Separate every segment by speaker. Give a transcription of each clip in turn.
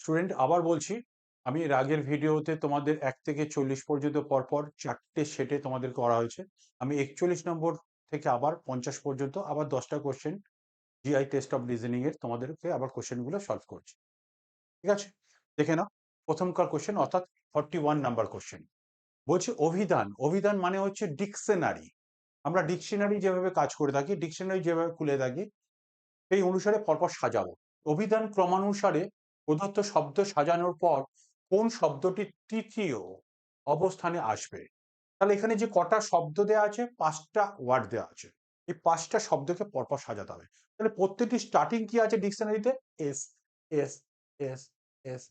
Speaker 1: Student, আবার বলছি, আমি এর আগের ভিডিওতে তোমাদের এক থেকে চল্লিশ পর্যন্ত পরপর চারটে সেটে তোমাদের করা হয়েছে। আমি একচল্লিশ নম্বর থেকে আবার পঞ্চাশ পর্যন্ত, আবার দশটা question GI test of reasoning এর তোমাদেরকে আবার কোশ্চেনগুলো সলভ করছি। ঠিক আছে? দেখে নাও, প্রথমকার কোশ্চেন অর্থাৎ ফর্টি ওয়ান নাম্বার কোশ্চেন বলছে অভিধান অভিধান মানে হচ্ছে ডিকশনারি আমরা ডিকশনারি যেভাবে কাজ করে থাকি ডিকশনারি যেভাবে খুলে থাকি, সেই অনুসারে পরপর সাজাবো। অভিধান ক্রমানুসারে প্রদত্ত শব্দ সাজানোর পর কোন শব্দটি তৃতীয় অবস্থানে আসবে? তাহলে এখানে যে কটা শব্দ দেওয়া আছে, পাঁচটা ওয়ার্ড দেওয়া আছে। এই পাঁচটা শব্দকে পরপর সাজাতে হবে। তাহলে প্রত্যেকটি স্টার্টিং কি আছে ডিকশনারিতে? এস এস এস এস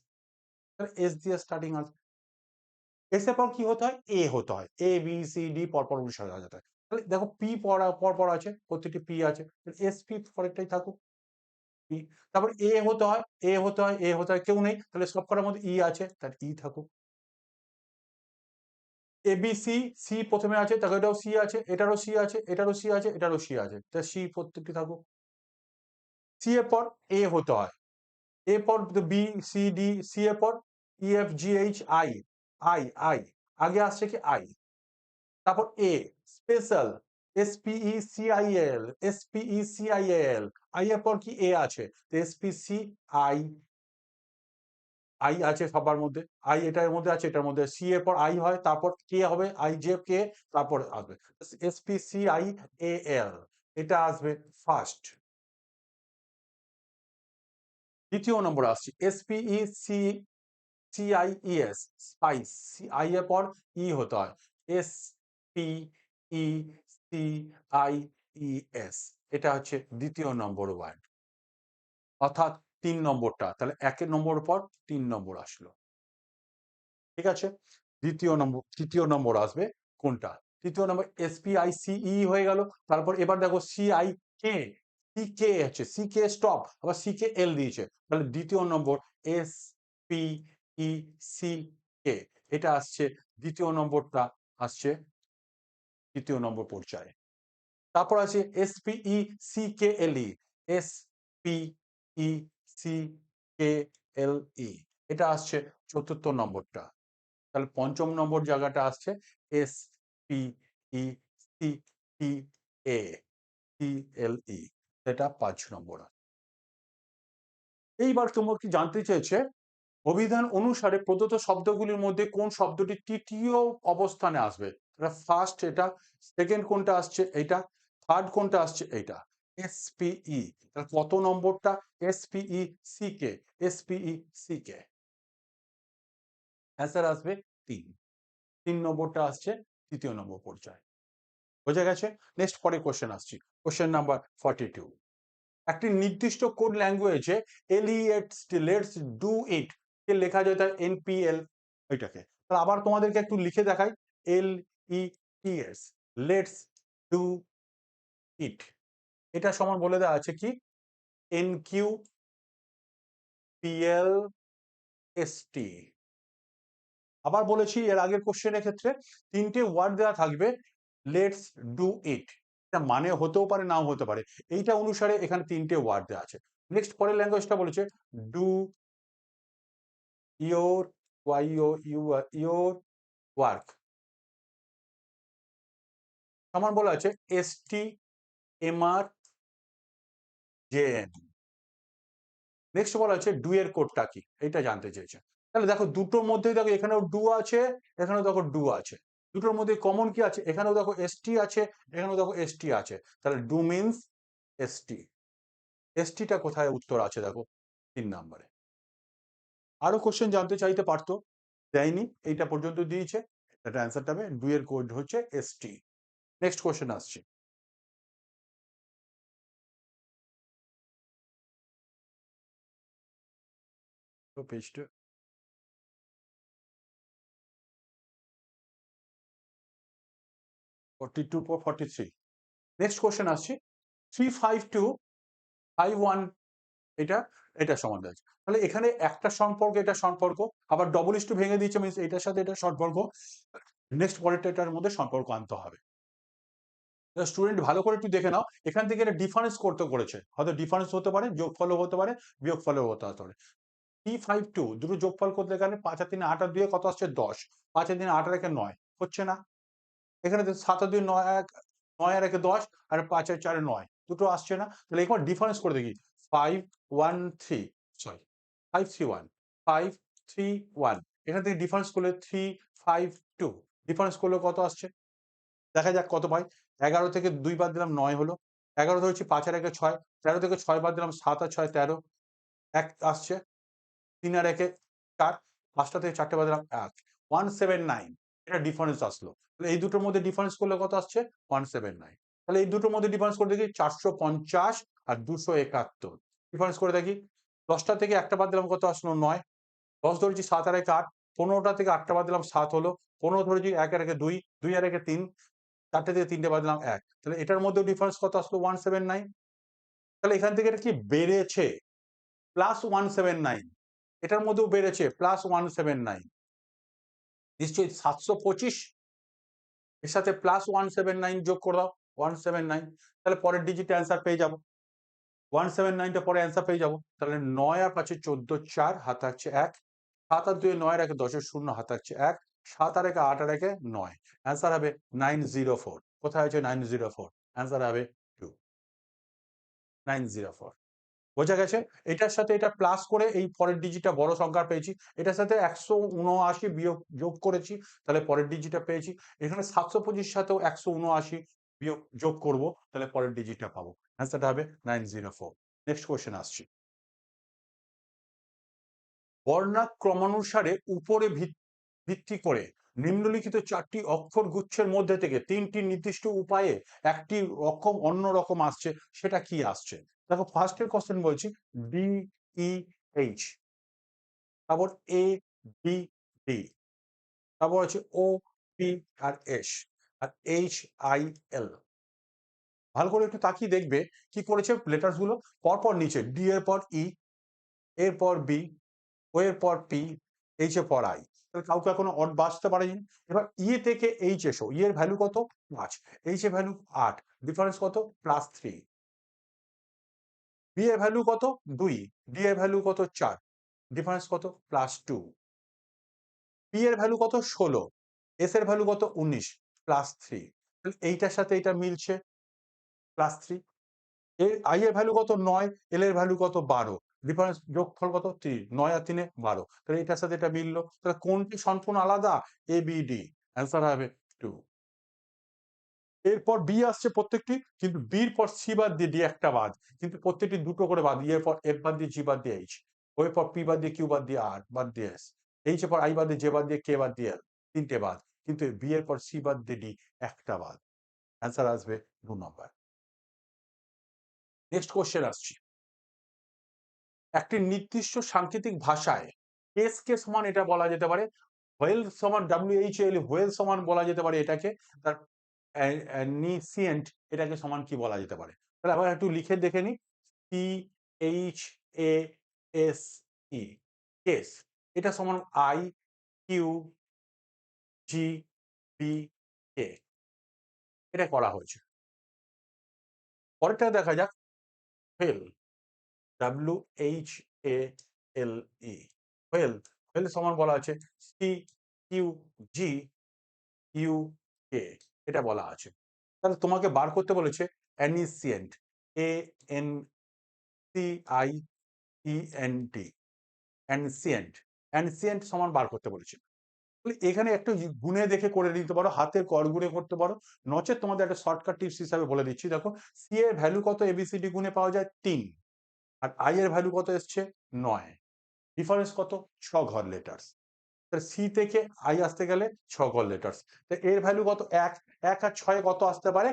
Speaker 1: তাহলে এস দিয়ে স্টার্টিং আছে। এস এর পর কি হতে হয়? এ হতে হয়। এ বি সি ডি পরপর সাজাতে হয়। তাহলে দেখো পি পড়া, পরপর আছে, প্রত্যেকটি পি আছে। এস পি পরেরটাই থাকুক। তারপর এ হতে হয়, এ হতে হয়, এ হতে হয়, কেউ নেই, তাহলে সব করার মধ্যে ই আছে তার ই থাকুক। এ বি সি সি প্রথমে আছে তাকে এটাও সি আছে, এটারও সি আছে, এটারও সি আছে, এটারও সি আছে তা সি প্রত্যেকটি থাকুক। সি এর পর এ হতে হয় এ পর বি সি ডি সি এর পর E F G H I I I আগে আসছে কি আই তারপর A special S P E C I S I এর পর কি এ আছে? S P C I I আছে সবার মধ্যে আই এটার মধ্যে আছে, এটার মধ্যে সি এর পর আই হয়, তারপর কে হবে আই তারপর আসবে। S P C I A এটা আসবে ফার্স্ট দ্বিতীয় নম্বর আসছে S P E C C I E S spice এর পর ই হতে হয় S P E C S এটা হচ্ছে দ্বিতীয় নম্বর ওয়ার্ড। অর্থাৎ তিন নম্বরটা, তাহলে একের নম্বর পর তিন নম্বর আসলো। ঠিক আছে? দ্বিতীয় নম্বর, তৃতীয় নম্বর আসবে কোনটা? তৃতীয় নম্বর এস পি আই সিই হয়ে গেল, তারপর এবার দেখো C I K C K আছে সি কে স্টপ আবার সি কে এল দিয়েছে। তাহলে দ্বিতীয় নম্বর এস পি সি কে এটা আসছে, দ্বিতীয় নম্বরটা আসছে তৃতীয় নম্বর পর্যায়ে। তারপর আছে S P E C K L E S P E C K L E এটা আসছে চতুর্থ নম্বরটা। তাহলে পঞ্চম নম্বর জায়গাটা আসছে S P E C T A C L E এটা পাঁচ নম্বর। এইবার তোমার কি জানতে চেয়েছে, অভিধান অনুসারে প্রদত্ত শব্দগুলির মধ্যে কোন শব্দটি তৃতীয় অবস্থানে আসবে? ফার্স্ট এটা সেকেন্ড কোনটা আসছে এটা থার্ড কোনটা আসছে এটা এসপিই তাহলে কত নম্বরটা? SPE C K SPE C K answer আসবে তিন। তিন নম্বরটা আসছে তৃতীয় নম্বর পর্যায়ে। বোঝা গেছে? নেক্সট পরে কোশ্চেন আসছি। কোশ্চেন নাম্বার ফর্টি টু একটি নির্দিষ্ট কোড ল্যাঙ্গুয়েজে এলিয়েটস লেটস ডু ইট কে লেখা যায় তার এনপিএল ওইটাকে। তাহলে আবার তোমাদেরকে একটু লিখে দেখাই। L E T S let's do it এটা সমান বলে দেওয়া আছে কি? এন কিউ এস টি আবার বলেছি এর আগের কোশ্চেনের ক্ষেত্রে তিনটে ওয়ার্ড দেওয়া থাকবে লেটস ডু ইট এটা মানে হতেও পারে, নাও হতে পারে। এইটা অনুসারে এখানে তিনটে ওয়ার্ড দেওয়া আছে। নেক্সট পরের ল্যাঙ্গুয়েজটা বলেছে do your Y U your work সমান বলা আছে S T M R J N next বলা আছে ডু এর কোডটা কি? এটা জানতে চেয়েছে। তাহলে দেখো দুটোর মধ্যেই দেখো এখানেও ডু আছে, এখানেও দেখো ডু আছে। দুটোর মধ্যে কমন কি আছে? এখানেও দেখো এসটি আছে, এখানেও দেখো এসটি আছে। তাহলে ডু মিনস এসটি এসটিটা কোথায় উত্তর আছে দেখো? তিন নাম্বারে। আরও কোশ্চেন জানতে চাইতে পারতো? দেয়নি। এইটা পর্যন্ত দিয়েছে। এটা অ্যান্সারটা হবে ডু এর কোড হচ্ছে এসটি নেক্সট কোশ্চেন আসছে থ্রি নেক্সট কোশ্চেন আসছি three five two five one এটা তাহলে এখানে একটা সম্পর্ক, এটা সম্পর্ক, আবার ডবল ইস টু ভেঙে দিচ্ছে মিনস এটার সাথে এটা সম্পর্ক। নেক্সট পরেরটা এটার মধ্যে সম্পর্ক আনতে হবে। স্টুডেন্ট ভালো করে একটু দেখে নাও। এখান থেকে এটা ডিফারেন্স করতে করেছে। হয়তো ডিফারেন্স হতে পারে, যোগফলও হতে পারে, বিয়োগফলও হতে পারে। থ্রি ফাইভ টু দুটো যোগফল করতে গেলে পাঁচ আর তিনে আট আর দুয়ে কত আসছে? দশ। পাঁচ আর তিনে আট আর একে নয়। হচ্ছে না। এখানে সাত আর দুই নয় এক, নয় আর একে দশ, আর পাঁচ আর চারে নয়। দুটো আসছে না। তাহলে এবার ডিফারেন্স করে দেখি। Five one three sorry five three one five three one এখান থেকে ডিফারেন্স করলে থ্রি ফাইভ টু ডিফারেন্স করলে কত আসছে? দেখা যাক কত পাই। এগারো থেকে দুই বাদ দিলাম নয় হলো। এগারো ধরেছি পাঁচ আর একে ছয়। তেরো থেকে ছয় বাদ দিলাম সাত আর ছয় তেরো। এক আসছে। তিন আর একে চার। পাঁচটা থেকে চারটে বাদ দিলাম এক। One seven nine. এটা ডিফারেন্স আসলো। তাহলে এই দুটোর মধ্যে ডিফারেন্স করলে কত আসছে? One seven nine. তাহলে এই দুটোর মধ্যে ডিফারেন্স করে দেখি চারশো পঞ্চাশ আর দুশো একাত্তর। ডিফারেন্স করে দেখি। দশটা থেকে একটা বাদ দিলাম কত আসলো? নয়। দশ ধরেছি সাত আর একে আট। পনেরোটা থেকে আটটা বাদ দিলাম সাত হলো। পনেরো ধরেছি এক আর একে দুই। দুই আর একে তিন। চারটে থেকে তিনটে বাদ দিলাম এক। তাহলে এটার মধ্যে ডিফারেন্স কত আসলো? ওয়ান সেভেন নাইন তাহলে এখান থেকে এটা কি বেড়েছে? প্লাস ওয়ান সেভেন নাইন এটার মধ্যেও বেড়েছে প্লাস ওয়ান সেভেন নাইন নিশ্চয়ই সাতশো পঁচিশ? এর সাথে প্লাস ওয়ান সেভেন নাইন যোগ করে দাও ওয়ান সেভেন নাইন তাহলে পরের ডিজিটে অ্যান্সার পেয়ে যাব। ওয়ান সেভেন নাইনটা পরে অ্যান্সার পেয়ে যাব। তাহলে নয় আর পাঁচে চোদ্দ, চার, হাত আছে এক। সাত আর দুই নয় একে দশের শূন্য, হাত আছে এক। সাত আর একে আট আর একে নয়। অ্যান্সার হবে নাইন জিরো ফোর কোথায় আছে নাইন জিরো ফোর অ্যান্সার হবে টু নাইন জিরো ফোর বোঝা গেছে? এটার সাথে এটা প্লাস করে এই পরের ডিজিটটা বড় সংখ্যা পেয়েছি। এটার সাথে একশো উনআশি বিয়োগ, যোগ করেছি। তাহলে পরের ডিজিটটা পেয়েছি। এখানে সাতশো পঁচিশ সাথেও একশো উনআশি বিয়োগ, যোগ করব। তাহলে পরের ডিজিটটা পাবো। অ্যান্সারটা হবে nine zero four next question আসছি। বর্ণাক্রমানুসারে উপরে ভিত্তি করে নিম্নলিখিত চারটি অক্ষর গুচ্ছের মধ্যে থেকে তিনটি নির্দিষ্ট উপায়ে একটি রকম অন্য রকম আসছে, সেটা কি আসছে? দেখো ফার্স্টের কোশ্চেন বলছি ডি ই এইচ তারপর এ বি ডি তারপর হচ্ছে O P R S R H I L ভালো করে একটু তাকিয়ে দেখবে কি করেছে লেটার্সগুলো। পরপর নিচে ডি এর পর ই এর পর বি ও এর পর পি এইচ এর পর আই কাউকে এখনও অট বাঁচতে পারেনি। এবার ই থেকে এইচ এসো। ই এর ভ্যালু কত? পাঁচ। এইচ এর ভ্যালু আট। ডিফারেন্স কত? প্লাস থ্রি বি এর ভ্যালু কত? দুই। ডি এর ভ্যালু কত? চার। ডিফারেন্স কত? প্লাস টু পি এর ভ্যালু কত? ষোলো। এস এর ভ্যালু কত? উনিশ। প্লাস থ্রি এইটার সাথে এটা মিলছে। প্লাস থ্রি এর আই এর ভ্যালু কত? নয়। এল এর ভ্যালু কত? বারো। ডিফারেন্স যোগফল কত তিন নয় আর তিনে বারো তাহলে এটার সাথে এটা মিললো তাহলে কোনটি সম্পূর্ণ আলাদা এ বি ডি অ্যান্সার হবে টু এরপর বি আসছে প্রত্যেকটি কিন্তু বির পর সি বাদ দিয়ে ডি একটা বাদ কিন্তু প্রত্যেকটি দুটো করে বাদ এর পর এফ বাদ দিয়ে জি বাদ দিয়ে এইচ ও এর পর পি বাদ দিয়ে কিউ বাদ দিয়ে আর বাদ দিয়ে এস এইচ এর পর আই বাদ দিয়ে জে বাদ দিয়ে কে বাদ দিয়ে এল তিনটে বাদ কিন্তু বি এর পর সি বাদ দিয়ে ডি একটা বাদ অ্যান্সার আসবে দু নম্বর নেক্সট কোশ্চেন আসছি একটি নির্দিষ্ট সাংকেতিক ভাষায় কেস কে সমান এটা বলা যেতে পারে হোয়েল সমান ডাব্লিউ এইচ এল হোয়েল সমান বলা যেতে পারে এটাকে, তার এটাকে সমান কি বলা যেতে পারে? তাহলে আবার একটু লিখে দেখে নি C H A S E case এটা সমান I Q G B K এটা করা হয়েছে। পরেরটা দেখা যাক whale W H A L E whale whale সমান বলা আছে C Q G U K এটা বলা আছে। তাহলে তোমাকে বার করতে বলেছে ancient A N C I E N T ancient. Ancient সমান বার করতে বলেছে। এখানে একটু গুনে দেখে করে দিতে পারো, হাতের কর গুনে করতে পারো। নচেত তোমাদের একটা শর্টকাট টিপস হিসাবে বলে দিচ্ছি। দেখো সি এর ভ্যালু কত এবিসিডি গুনে পাওয়া যায়? তিন। আর আই এর ভ্যালু কত এসছে? নয়। ডিফারেন্স কত? ছ ঘর লেটার্স সি থেকে আই আসতে গেলে ছ ঘর লেটার্স এর ভ্যালু কত? এক। এক আর ছয় কত আসতে পারে?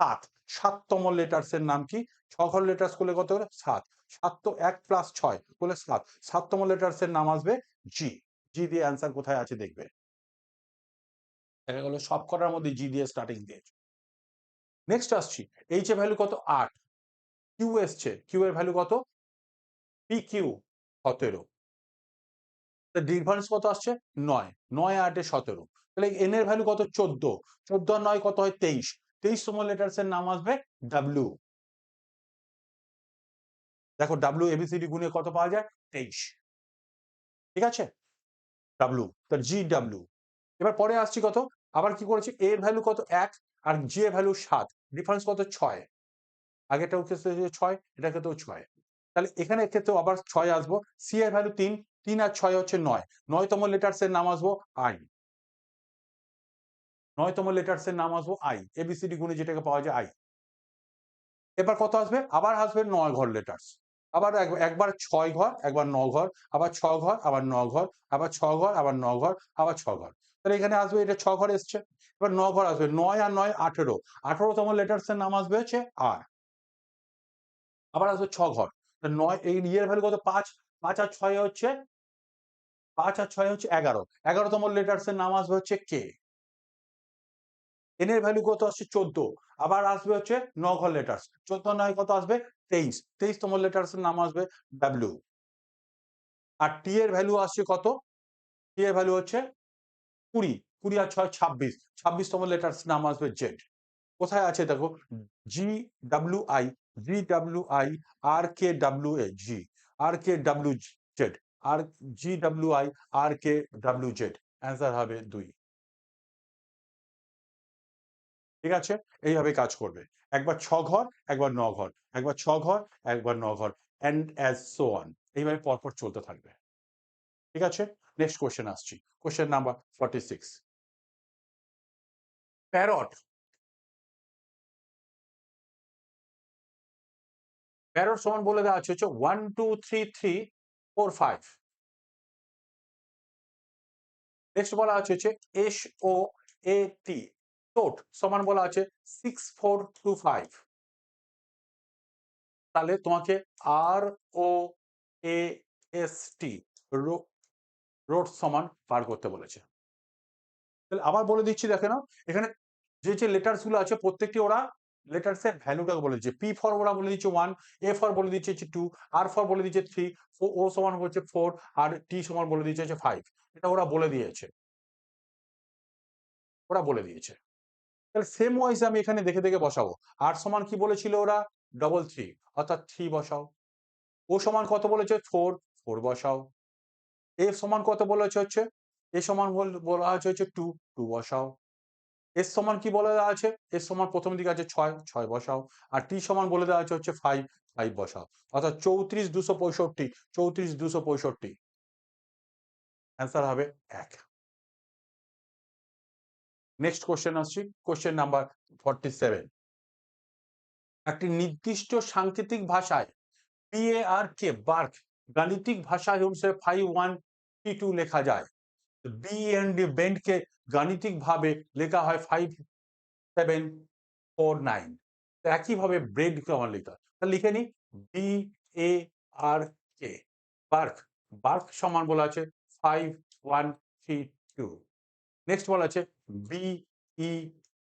Speaker 1: সাত। সাততম লেটার্স এর নাম কি? ছ ঘর লেটার্স করলে কত করে সাত। সাত তো এক প্লাস ছয় করলে সাত। সাততম লেটার্স এর নাম আসবে জি জি দিয়ে অ্যান্সার কোথায় আছে দেখবে? দেখা গেল সব করার মধ্যে জি দিয়ে স্টার্টিং দিয়েছে। নেক্সট আসছি। এইচ এর ভ্যালু কত? আট। কিউ এসছে। কিউ এর ভ্যালু কত? পি কিউ সতেরো। ডিফারেন্স কত আসছে? নয়। নয় আটে সতেরো। তাহলে এন এর ভ্যালু কত? চোদ্দ। চোদ্দ আর নয় কত হয়? তেইশ। তেইশতম লেটার্স এর নাম আসবে ডাব্লু দেখো ডাব্লু এবিসিডি গুণে কত পাওয়া যায়? তেইশ। ঠিক আছে? ডাব্লু তার জি ডাব্লু এবার পরে আসছি কত? আবার কি করেছি? এ ভ্যালু কত? এক আর জি ভ্যালু সাত। ডিফারেন্স কত? ছয়। আগেটাও ক্ষেত্রে ছয় এটা ক্ষেত্রেও ছয়। তাহলে এখানে ক্ষেত্রে আবার ছয় আসব। সি এর ভ্যালু তিন তিন আর ছয় হচ্ছে নয়। নয়তম লেটার্স এর নাম আসব আই নয়তম লেটার্স এর নাম আসব আই এবিসিডি গুণে যেটাকে পাওয়া যায় আই এবার কত আসবে? আবার আসবে নয় ঘর লেটার্স আবার এক- একবার ছয় ঘর, একবার ন ঘর, আবার ছ ঘর, আবার ন ঘর, আবার ছ ঘর, আবার ন ঘর, আবার ছ ঘর। তাহলে এখানে আসবে এটা ছ ঘর এসছে। এবার ন ঘর আসবে। নয় আর নয় আঠেরো। আঠেরোতম লেটার্স এর নাম আসবে হচ্ছে আর আবার আসবে ছ ঘর। নয়, এই ইয়ের ভ্যালু কত? পাঁচ পাঁচ আর ছয় হচ্ছে, পাঁচ আর ছয় হচ্ছে এগারো। এগারোতম লেটার্স নাম আসবে হচ্ছে কে এন এর ভ্যালু কত আসছে? চোদ্দ। আবার আসবে হচ্ছে ন ঘর লেটার্স চোদ্দ, নয় কত আসবে? তেইশ। তেইশতম লেটার্স এর নাম আসবে ডাব্লিউ আর টি এর ভ্যালু আসছে কত? টি এর ভ্যালু হচ্ছে কুড়ি। কুড়ি আর ছয়, ছাব্বিশ। ছাব্বিশতম লেটার্স নাম আসবে জেড কোথায় আছে? দেখো G W I G W I R W Z answer হবে দুই। ঠিক আছে? এইভাবে কাজ করবে। একবার ছ ঘর একবার ন ঘর একবার ছ ঘর একবার ন ঘর অ্যান্ড অ্যাজ সো অন এইভাবে পরপর চলতে থাকবে। ঠিক আছে? নেক্সট কোশ্চেন আসছি। Question number forty six parrot parrot সমান বলে দেওয়া আছে হচ্ছে one two three three four five next বলা আছে হচ্ছে এস ও এ টি টোট সমান বলা আছে সিক্স ফোর টু ফাইভ তাহলে তোমাকে আর ও এ এস টি রোড সমান পার করতে বলেছে। তাহলে আবার বলে দিচ্ছি দেখে নাও, এখানে যে যে লেটার্সগুলো আছে প্রত্যেকটি ওরা লেটার্স এর ভ্যালুটাকে বলে দিচ্ছে। পি ফর ওরা বলে দিচ্ছে ওয়ান এ ফর বলে দিচ্ছে হচ্ছে টু আর ফর বলে দিচ্ছে থ্রি ও সমান হচ্ছে ফোর আর টি সমান বলে দিচ্ছে হচ্ছে ফাইভ এটা ওরা বলে দিয়েছে। ওরা বলে দিয়েছে। তাহলে সেম ওয়াইজ আমি এখানে দেখে দেখে বসাবো। আর সমান কি বলেছিল ওরা? ডবল থ্রি অর্থাৎ থ্রি বসাও। ও সমান কত বলেছে? ফোর ফোর বসাও। এ সমান কত বলেছে হচ্ছে? এ সমান বল- আছে হচ্ছে টু টু বসাও। এস সমান কি বলে দেওয়া আছে? এস সমান প্রথম দিকে আছে ছয় ছয় বসাও। আর টি সমান বলে দেওয়া আছে হচ্ছে ফাইভ ফাইভ বসাও। অর্থাৎ চৌত্রিশ দুশো পঁয়ষট্টি, চৌত্রিশ দুশো পঁয়ষট্টি। অ্যান্সার হবে এক। নেক্সট কোশ্চেন আসছি। কোশ্চেন নাম্বার ফর্টি একটি নির্দিষ্ট সাংকেতিক ভাষায় পিএআর কে বার্ক গাণিতিক ভাষা হিসেবে ফাইভ ওয়ান টি টু লেখা যায়। বি এন ডি বেন্ডকে গাণিতিক ভাবে লেখা হয় ফাইভ সেভেন ফোর নাইন একইভাবে ব্রেড কে আমার হয়। তাহলে লিখে নি B A R K bark bark সমান বলা আছে five one three two next বলা আছে B E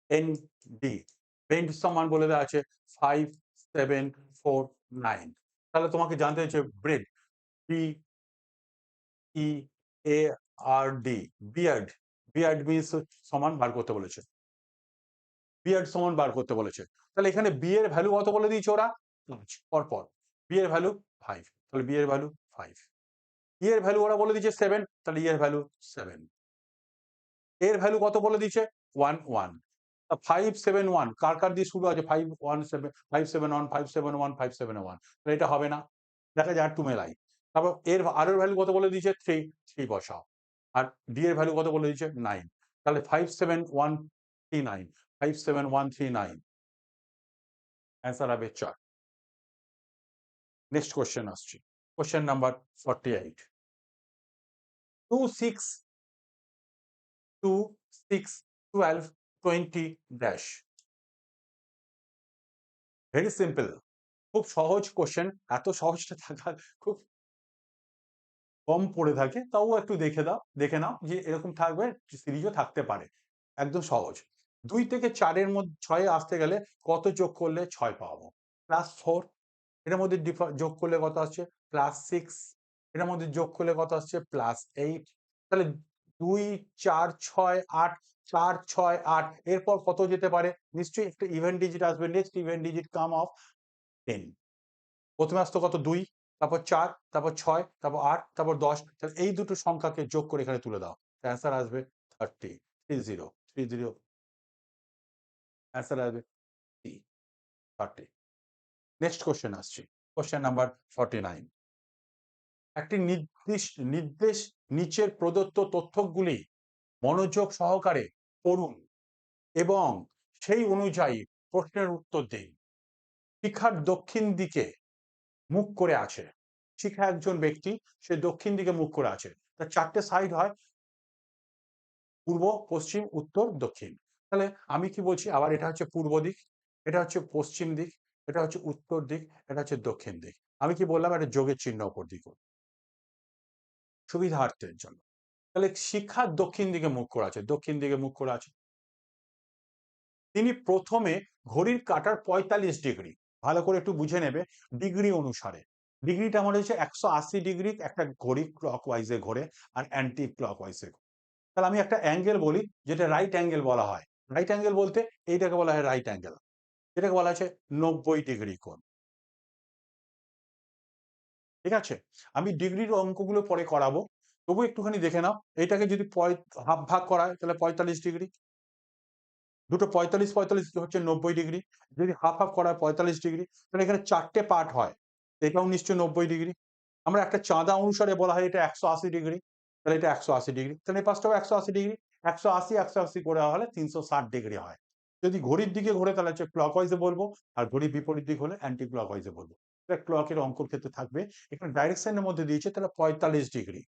Speaker 1: N D bend সমান বলে দেওয়া আছে ফাইভ সেভেন ফোর নাইন তাহলে তোমাকে জানতে হচ্ছে bread B E A R D beard beard means সমান বার করতে বলেছে। বিয়ার্ড সমান বার করতে বলেছে। তাহলে এখানে বি এর ভ্যালু কত বলে দিয়েছে ওরা? পাঁচ, পরপর। বি এর ভ্যালু ফাইভ তাহলে বি এর ভ্যালু ফাইভ ই এর ভ্যালু ওরা বলে দিয়েছে সেভেন তাহলে ই এর ভ্যালু সেভেন এর ভ্যালু কত বলে দিয়েছে? One one five seven one কার কার দিয়ে শুরু আছে? Five one seven five seven one five seven one five seven one তাহলে এটা হবে না। দেখা যায় আর টু মেলাই। তারপর এর আর এর ভ্যালু কত বলে দিয়েছে? থ্রি থ্রি বসাও। আর ডি এর ভ্যালু কত বলে দিয়েছে? নাইন তাহলে five seven one three nine five seven one three nine answer হবে চার। নেক্সট কোশ্চেন আসছি। Question number forty eight two six two six twelve twenty dash very simple খুব সহজ কোশ্চেন এত সহজটা থাকা খুব কম পড়ে থাকে, তাও একটু দেখে দাও, দেখে নাও যে এরকম থাকবে, সিরিজও থাকতে পারে। একদম সহজ। দুই থেকে চারের মধ্যে, ছয়ে আসতে গেলে কত যোগ করলে ছয় পাবো? প্লাস ফোর এটার মধ্যে যোগ করলে কত আসছে? প্লাস সিক্স এটার মধ্যে যোগ করলে কত আসছে? Plus eight. তাহলে দুই, চার, ছয়, আট, চার, ছয়, আট, এরপর কত যেতে পারে? নিশ্চয়ই একটা ইভেন্ট ডিজিট আসবে, next event digit come of ten. প্রথমে আসতো কত? দুই। তারপর চার, তারপর ছয়, তারপর আট, তারপর দশ, তাহলে এই দুটো সংখ্যাকে যোগ করে এখানে তুলে দাও। অ্যান্সার আসবে thirty three zero three zero answer আসবে থ্রি থার্টি নেক্সট কোশ্চেন আসছি কোশ্চেন নাম্বার ফর্টি নাইন একটি নির্দিশ নির্দেশ নিচের প্রদত্ত তথ্যগুলি মনোযোগ সহকারে পড়ুন এবং সেই অনুযায়ী প্রশ্নের উত্তর দিন। শিখার দক্ষিণ দিকে মুখ করে আছে। শিখা একজন ব্যক্তি, সে দক্ষিণ দিকে মুখ করে আছে। তার চারটে সাইড হয় পূর্ব, পশ্চিম, উত্তর, দক্ষিণ। তাহলে আমি কি বলছি? আবার এটা হচ্ছে পূর্ব দিক, এটা হচ্ছে পশ্চিম দিক, এটা হচ্ছে উত্তর দিক, এটা হচ্ছে দক্ষিণ দিক। আমি কি বললাম? এটা যোগের চিহ্ন অপর দিক সুবিধার্থের জন্য। তাহলে শিক্ষা দক্ষিণ দিকে মুখ করে আছে, দক্ষিণ দিকে মুখ করে আছে। তিনি প্রথমে ঘড়ির কাটার পঁয়তাল্লিশ ডিগ্রি ভালো করে একটু বুঝে নেবে ডিগ্রি অনুসারে। ডিগ্রিটা আমার হচ্ছে একশো আশি ডিগ্রি একটা ঘড়ি ক্লক ওয়াইজে ঘোরে আর অ্যান্টি ক্লক ওয়াইজে তাহলে আমি একটা অ্যাঙ্গেল বলি যেটা রাইট অ্যাঙ্গেল বলা হয়। রাইট অ্যাঙ্গেল বলতে এইটাকে বলা হয় রাইট অ্যাঙ্গেল এটাকে বলা আছে নব্বই ডিগ্রি কোণ। ঠিক আছে? আমি ডিগ্রির অঙ্কগুলো পরে করাবো। তবু একটুখানি দেখে নাও। এইটাকে যদি হাফ ভাগ করা হয়, তাহলে পঁয়তাল্লিশ ডিগ্রি দুটো পঁয়তাল্লিশ পঁয়তাল্লিশ হচ্ছে নব্বই ডিগ্রি। যদি হাফ হাফ করা হয় পঁয়তাল্লিশ ডিগ্রি, তাহলে এখানে চারটে পার্ট হয়। এটাও নিশ্চয়ই নব্বই ডিগ্রি। আমরা একটা চাঁদা অনুসারে বলা হয় এটা একশো আশি ডিগ্রি। তাহলে এটা একশো আশি ডিগ্রি। তাহলে পাঁচটাও একশো আশি ডিগ্রি। একশো আশি একশো আশি করে হলে তিনশো ষাট ডিগ্রি হয়। যদি ঘড়ির দিকে ঘুরে তাহলে হচ্ছে ক্লক ওয়াইজে বলব, আর ঘড়ির বিপরীত দিক হলে অ্যান্টি ক্লক ওয়াইজে বলব। এটা ক্লকের অঙ্কর ক্ষেত্রে থাকবে। এখানে ডাইরেকশনের মধ্যে দিয়েছে, তাহলে পঁয়তাল্লিশ ডিগ্রি।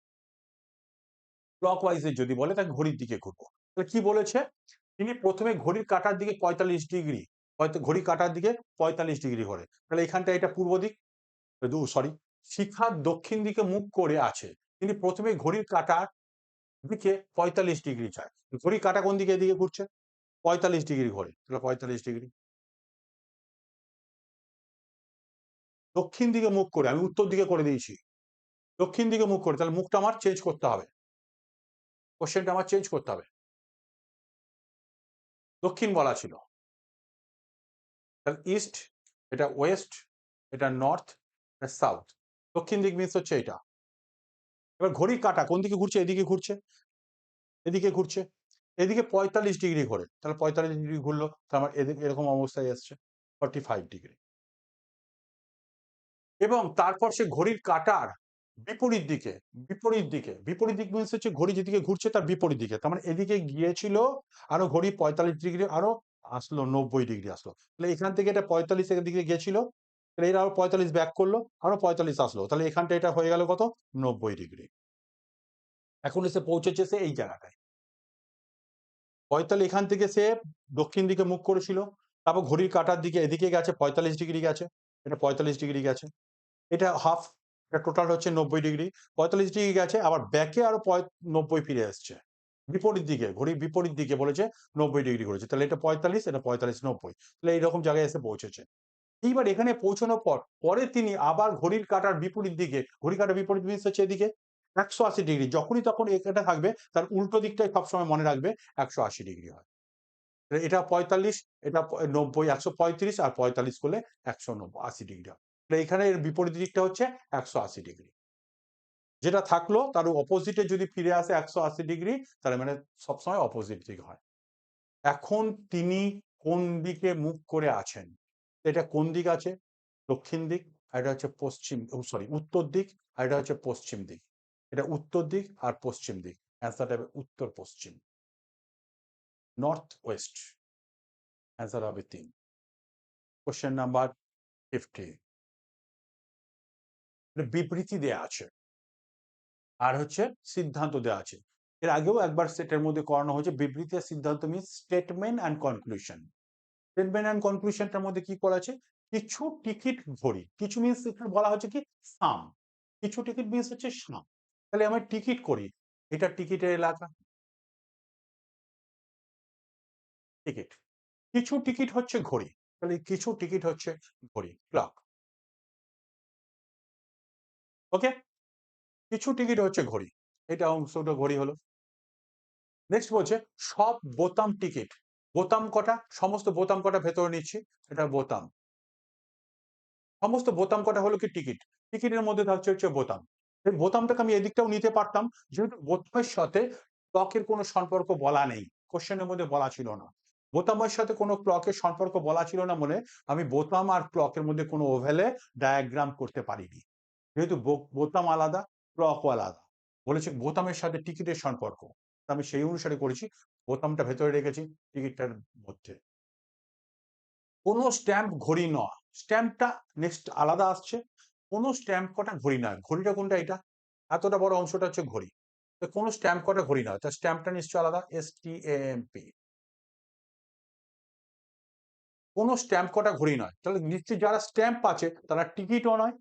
Speaker 1: ক্লক ওয়াইজে যদি বলে, তাহলে ঘড়ির দিকে ঘুরবো। তাহলে কি বলেছে? তিনি প্রথমে ঘড়ির কাটার দিকে পঁয়তাল্লিশ ডিগ্রি হয়তো ঘড়ি কাটার দিকে পঁয়তাল্লিশ ডিগ্রি করে। তাহলে এখানটা এটা পূর্ব দিক? সরি শিখার দক্ষিণ দিকে মুখ করে আছে। তিনি প্রথমে ঘড়ির কাটার দিকে পঁয়তাল্লিশ ডিগ্রি চায় ঘড়ি কাটা কোন দিকে এদিকে ঘুরছে? পঁয়তাল্লিশ ডিগ্রি ঘরে, তাহলে পঁয়তাল্লিশ ডিগ্রি। দক্ষিণ দিকে মুখ করে, আমি উত্তর দিকে করে দিয়েছি। দক্ষিণ দিকে মুখ করে, তাহলে মুখটা আমার চেঞ্জ করতে হবে। কোশ্চেনটা আমার চেঞ্জ করতে হবে। দক্ষিণ বলা ছিল। ইস্ট এটা ওয়েস্ট এটা নর্থ এটা সাউথ দক্ষিণ দিক মিনস হচ্ছে এটা। এবার ঘড়ির কাটা, কোন দিকে ঘুরছে? এদিকে ঘুরছে। এদিকে ঘুরছে। এদিকে পঁয়তাল্লিশ ডিগ্রি ঘোরে। তাহলে পঁয়তাল্লিশ ডিগ্রি ঘুরলো, তাহলে আমার এদিকে, এরকম অবস্থায় এসছে। Forty five degree. এবং তারপর সে ঘড়ির কাটার বিপরীত দিকে বিপরীত দিকে, বিপরীত দিক মিনস হচ্ছে ঘড়ি যেদিকে ঘুরছে তার বিপরীত দিকে। তার মানে এদিকে গিয়েছিল, আরও ঘড়ি পঁয়তাল্লিশ ডিগ্রি, আরও আসলো, নব্বই ডিগ্রি আসলো। তাহলে এখান থেকে এটা পঁয়তাল্লিশ দিকে গেছিল তাহলে এটা আরও পঁয়তাল্লিশ ব্যাক করল, আরও পঁয়তাল্লিশ আসলো। তাহলে এখানটা এটা হয়ে গেল কত? নব্বই ডিগ্রি। এখন এসে পৌঁছেছে সে এই জায়গাটায়। পঁয়তাল্লিশ এখান থেকে সে দক্ষিণ দিকে মুখ করেছিল, তারপর ঘড়ির কাটার দিকে এদিকে গেছে, পঁয়তাল্লিশ ডিগ্রি গেছে, এটা পঁয়তাল্লিশ ডিগ্রি গেছে। এটা হাফ এটা টোটাল হচ্ছে নব্বই ডিগ্রি পঁয়তাল্লিশ ডিগ্রি গেছে, আবার ব্যাকে আরও নব্বই ফিরে এসছে বিপরীত দিকে ঘড়ির বিপরীত দিকে বলেছে নব্বই ডিগ্রি করেছে। তাহলে এটা পঁয়তাল্লিশ এটা পঁয়তাল্লিশ, নব্বই। তাহলে এইরকম জায়গায় এসে পৌঁছেছে। এইবার এখানে পৌঁছানোর পর, পরে তিনি আবার ঘড়ির কাটার বিপরীত দিকে ঘড়ি কাটার বিপরীত মিনস হচ্ছে এদিকে, একশো আশি ডিগ্রি যখনই তখন এটা থাকবে, তার উল্টো দিকটাই সবসময় মনে রাখবে, একশো আশি ডিগ্রি হয়। এটা পঁয়তাল্লিশ, এটা নব্বই, একশো পঁয়ত্রিশ, আর পঁয়তাল্লিশ করলে একশো নব্বই, আশি ডিগ্রি হয়। এখানে এর বিপরীত দিকটা হচ্ছে একশো আশি ডিগ্রি। যেটা থাকল তার অপোজিটে যদি ফিরে আসে একশো আশি ডিগ্রি তাহলে মানে সবসময় অপোজিট দিক হয়। এখন তিনি কোন দিকে মুখ করে আছেন? এটা কোন দিক আছে? দক্ষিণ দিক আর এটা হচ্ছে পশ্চিম সরি উত্তর দিক আর এটা হচ্ছে পশ্চিম দিক। এটা উত্তর দিক আর পশ্চিম দিক। অ্যান্সারটা হবে উত্তর পশ্চিম। নর্থ ওয়েস্ট অ্যান্সার হবে তিন। কোশ্চেন নাম্বার ফিফটি বিবৃতি দেয়া আছে। আর হচ্ছে সিদ্ধান্ত দেওয়া আছে। এর আগেও একবার সেটের মধ্যে করানো হয়েছে, বিবৃতি আর সিদ্ধান্ত means statement and conclusion statement and কনক্লুশনটার মধ্যে কি করা আছে? কিছু টিকিট ভরি। কিছু মিনস এখানে বলা হচ্ছে কি? সাম কিছু টিকিট মিনস হচ্ছে সাম তাহলে আমি টিকিট করি। এটা টিকিটের এলাকা। টিকিট কিছু টিকিট হচ্ছে ঘড়ি। তাহলে কিছু টিকিট হচ্ছে ঘড়ি। ক্লক ওকে কিছু টিকিট হচ্ছে ঘড়ি। এটা অংশটা ঘড়ি হলো। নেক্সট বলছে, সব বোতাম টিকিট বোতাম কটা? সমস্ত বোতাম কটা ভেতরে নিচ্ছি? এটা বোতাম। সমস্ত বোতাম কটা হলো কি টিকিট টিকিটের মধ্যে থাকছে হচ্ছে বোতাম। এই বোতামটাকে আমি এদিকটাও নিতে পারতাম, যেহেতু বোতামের সাথে ক্লকের কোনো সম্পর্ক বলা নেই। কোশ্চেনের মধ্যে বলা ছিল না। বোতামের সাথে কোনো ক্লকের সম্পর্ক বলা ছিল না বলে আমি বোতাম আর ক্লকের মধ্যে কোনো ওভেলে ডায়াগ্রাম করতে পারিনি। যেহেতু বোতাম আলাদা ক্লকও আলাদা। বলেছে বোতামের সাথে টিকিটের সম্পর্ক। আমি সেই অনুসারে করেছি। বোতামটা ভেতরে রেখেছি, টিকিটটার মধ্যে। কোনো স্ট্যাম্প ঘড়ি নয়। স্ট্যাম্পটা নেক্সট আলাদা আসছে। কোনো স্ট্যাম্প কটা ঘড়ি নয়। ঘড়িটা কোনটা এটা? এতটা বড় অংশটা হচ্ছে ঘড়ি। তো কোনো স্ট্যাম্প কটা ঘড়ি নয়। তার স্ট্যাম্পটা নিশ্চয় আলাদা? এস টি এম পি কোনো স্ট্যাম্প কটা ঘড়ি নয়। তাহলে নিশ্চয়ই যারা স্ট্যাম্প আছে, তারা টিকিটও নয়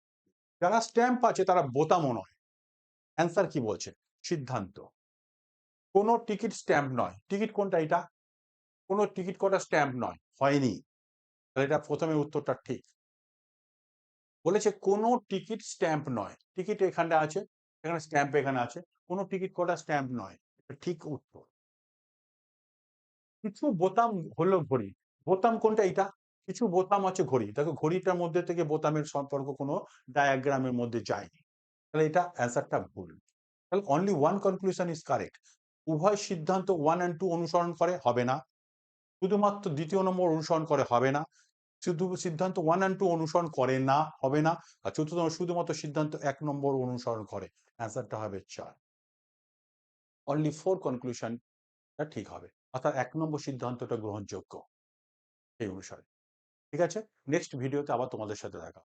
Speaker 1: যারা স্ট্যাম্প আছে, তারা বোতামও নয়। অ্যান্সার কি বলছে? সিদ্ধান্ত। কোনো টিকিট স্ট্যাম্প নয়। টিকিট কোনটা এটা? কোনো টিকিট কটা স্ট্যাম্প নয়। হয়নি। তাহলে এটা প্রথমে উত্তরটা ঠিক। বলেছে কোনো টিকিট স্ট্যাম্প নয়। টিকিট এখানটা আছে, এখানে স্ট্যাম্প এখানে আছে। কোনো টিকিট কটা স্ট্যাম্প নয়। এটা ঠিক উত্তর। কিছু বোতাম হলো ঘড়ি। বোতাম কোনটা এটা? কিছু বোতাম আছে ঘড়ি। দেখো ঘড়িটার মধ্যে থেকে বোতামের সম্পর্ক কোনো ডায়াগ্রামের মধ্যে যায়নি। তাহলে এটা অ্যান্সারটা ভুল। তাহলে only one conclusion is correct উভয় সিদ্ধান্ত ওয়ান অ্যান্ড টু অনুসরণ করে, হবে না। শুধুমাত্র দ্বিতীয় নম্বর অনুসরণ করে, হবে না। শুধু সিদ্ধান্ত ওয়ান অ্যান্ড টু অনুসরণ করে না, হবে না। আর চতুর্থ শুধুমাত্র সিদ্ধান্ত এক নম্বর অনুসরণ করে অ্যান্সারটা হবে চার। অনলি ফোর কনক্লুশন ঠিক হবে। অর্থাৎ এক নম্বর সিদ্ধান্তটা গ্রহণযোগ্য। এই অনুসারে। ঠিক আছে? নেক্সট ভিডিওতে আবার তোমাদের সাথে দেখা